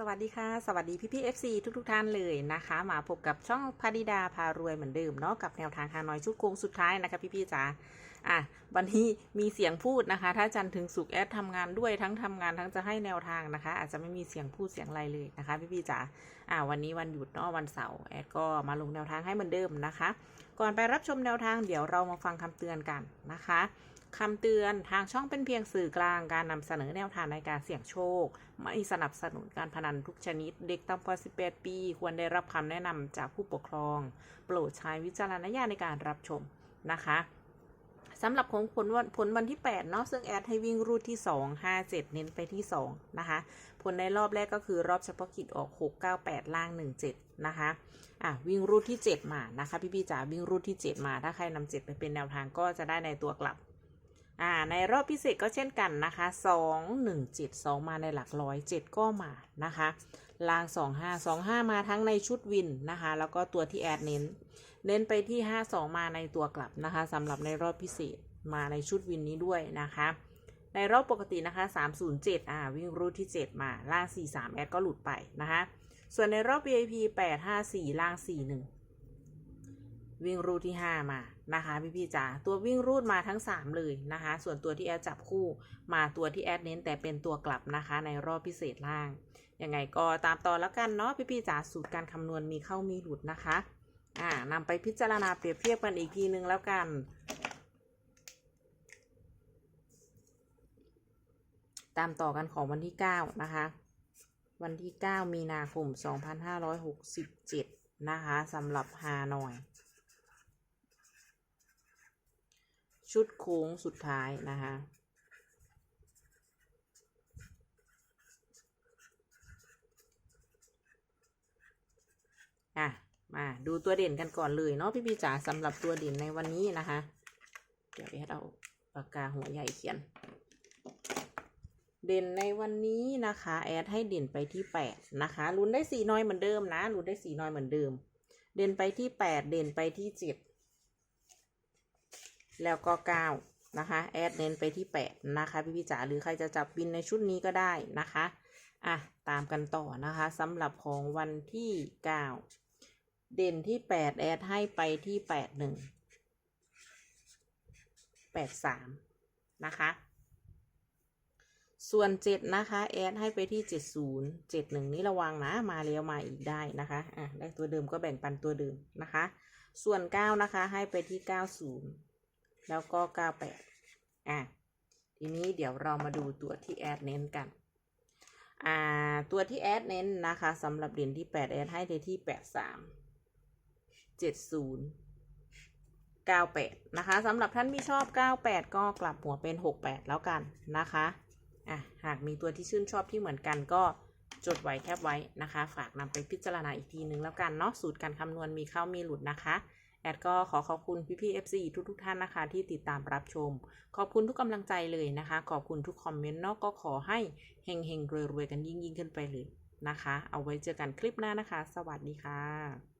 สวัสดีค่ะ สวัสดีพี่พี่ๆ FC ทุกทุก ๆ ท่านเลยนะคะ มาพบกับช่องพาดิดาพารวยเหมือนเดิมเนาะกับแนวทางฮานอยชุดโกงสุดท้ายนะคะ พี่พี่จ๋าอะวันนี้มีเสียงพูดนะคะ ถ้าจันถึงสุกแอดทำงานด้วยทั้งทำงานทั้งจะให้แนวทางนะคะ อาจจะไม่มีเสียงพูดเสียงอะไรเลยนะคะ พี่พี่จ๋าอะวันนี้วันหยุดเนาะวันเสาร์แอดก็มาลงแนวทางให้เหมือนเดิมนะคะ ก่อนไปรับชมแนวทางเดี๋ยวเรามาฟังคำเตือนกันนะคะ คำเตือนทางช่องเป็นเพียงสื่อกลางการนำเสนอแนวทางในการเสี่ยงโชค ไม่สนับสนุนการพนันทุกชนิด เด็กต่ำกว่า 18 ปี ควรได้รับคำแนะนำจากผู้ปกครอง โปรดใช้วิจารณญาณในการรับชมนะคะสำหรับของผลวันผลวันที่ 8 เนาะซึ่งแอดให้วิ่งรูดที่ 2 5 7 เน้นไปที่ 2 นะคะ ผลในรอบแรกก็คือรอบเฉพาะกิจออก 6 9 8 ล่าง 1 7 นะคะอะวิ่งรูดที่ 7 มานะคะ พี่ๆจ๋าวิ่งรูดที่ 7 มา ถ้าใครนำ7ไปเป็นแนวทางก็จะได้ในตัวกลับ อ่าในรอบพิเศษก็เช่นกันนะคะสองหนึ่งเจ็ดสองมาในหลักร้อยเจ็ดก็มานะคะลางสองห้าสองห้ามาทั้งในชุดวินนะคะ แล้วก็ตัวที่แอดเน้น เน้นไปที่ห้าสองมาในตัวกลับนะคะสำหรับในรอบพิเศษมาในชุดวินนี้ด้วยนะคะ ในรอบปกตินะคะ 307 อ่า วิ่งรูทที่ 7 มาล่าง 43 แอดก็หลุดไปนะคะ ส่วนในรอบ VIP 854 ล่าง 41 วิ่งรูดที่ 5 มานะคะพี่พี่จ๋าตัววิ่งรูดมาทั้ง 3 เลยนะคะ ส่วนตัวที่แอดจับคู่มาตัวที่แอดเน้นแต่เป็นตัวกลับนะคะในรอบพิเศษล่างยังไงก็ตามต่อแล้วกันเนาะพี่พี่จ๋าสูตรการคำนวณมีเข้ามีหลุดนะคะอ่านำไปพิจารณาเปรียบเทียบกันอีกทีนึงแล้วกัน ตามต่อกันของวันที่ 9 นะคะ วันที่ 9 มีนาคม 2567 นะคะสำหรับฮานอย ชุดโค้งสุดท้ายนะคะอะมาดูตัวเด่นกันก่อนเลยเนาะพี่พี่จ๋าสำหรับตัวเด่นในวันนี้นะคะ เดี๋ยวแอดเอาปากกาหัวใหญ่เขียน เด่นในวันนี้นะคะ แอดให้เด่นไปที่แปดนะคะลุ้นได้สี่น้อยเหมือนเดิมนะลุ้นได้สี่น้อยเหมือนเดิม เด่นไปที่แปดเด่นไปที่เจ็ด แล้วก็เก้านะคะ แอดเน้นไปที่แปดนะคะ พี่พี่จ๋าหรือใครจะจับบินในชุดนี้ก็ได้นะคะ อะ ตามกันต่อนะคะสำหรับของวันที่เก้าเด่นที่แปดแอดให้ไปที่แปดหนึ่งแปดสามนะคะ ส่วนเจ็ดนะคะ แอดให้ไปที่เจ็ดศูนย์เจ็ดหนึ่งนี่ระวังนะ มาแล้วมาอีกได้นะคะ อะ ได้ตัวเดิมก็แบ่งปันตัวเดิมนะคะ ส่วนเก้านะคะ ให้ไปที่เก้าศูนย์ แล้วก็เก้าแปดอะ ทีนี้เดี๋ยวเรามาดูตัวที่แอดเน้นกัน อ่า ตัวที่แอดเน้นนะคะสำหรับเด่นที่แปดแอดให้ไปที่แปดสามเจ็ดศูนย์98 นะคะสำหรับท่านที่ชอบ 98 ก็กลับหัวเป็น 68 แล้วกันนะคะ อะ หากมีตัวที่ชื่นชอบที่เหมือนกันก็จดไว้แคบไว้นะคะ ฝากนำไปพิจารณาอีกทีนึงแล้วกันเนาะสูตรการคำนวณมีเข้ามีหลุดนะคะ แอดก็ขอขอบคุณพี่พี่ๆ FC ทุกทุกๆท่านนะคะ ที่ติดตามรับชม ขอบคุณทุกกำลังใจเลยนะคะ ขอบคุณทุกคอมเมนต์นาะก็ขอให้เฮงเฮงๆรวยๆกันยิ่งยิ่งๆ ขึ้นไปเลยนะคะ เอาไว้เจอกันคลิปหน้านะคะ สวัสดีค่ะ